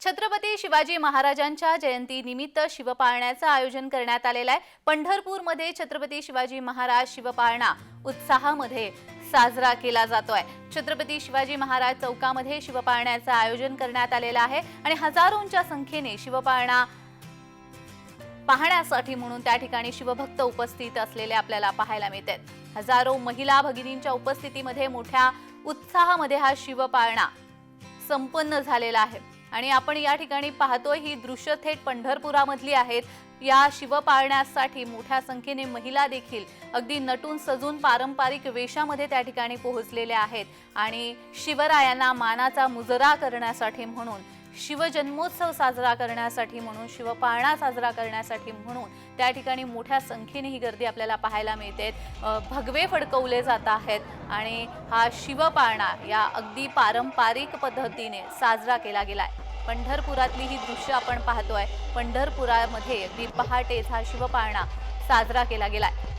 छत्रपती शिवाजी महाराजांच्या जयंतीनिमित्त शिवपाळण्याचं आयोजन करण्यात आलेलं आहे. पंढरपूरमध्ये छत्रपती शिवाजी महाराज शिवपाळणा उत्साहामध्ये साजरा केला जातोय. छत्रपती शिवाजी महाराज चौकामध्ये शिवपाळण्याचं आयोजन करण्यात आलेलं आहे आणि हजारोंच्या संख्येने शिवपाळणा पाहण्यासाठी म्हणून त्या ठिकाणी शिवभक्त उपस्थित असलेले आपल्याला पाहायला मिळतात हजारो महिला भगिनींच्या उपस्थितीमध्ये मोठ्या उत्साहामध्ये हा शिवपाळणा संपन्न झालेला आहे. आणि आपण या ठिकाणी पाहतोय ही दृश्य थेट पंढरपुरामधली आहेत. या शिवपाळण्यासाठी मोठ्या संख्येने महिला देखील अगदी नटून सजून पारंपरिक वेशामध्ये त्या ठिकाणी पोहोचलेल्या आहेत. आणि शिवरायांना मानाचा मुजरा करण्यासाठी म्हणून शिवजन्मोत्सव साजरा करण्यासाठी म्हणून शिवपाळणा साजरा करण्यासाठी म्हणून त्या ठिकाणी मोठ्या संख्येने ही गर्दी आपल्याला पाहायला मिळते. भगवे फडकवले जात आहेत आणि हा शिवपाळणा या अगदी पारंपरिक पद्धतीने साजरा केला गेला आहे पंढरपुरातली ही दृश्य आपण पाहतोय. पंढरपुरामध्ये अगदी पहाटेच हा शिवपाळणा साजरा केला गेला आहे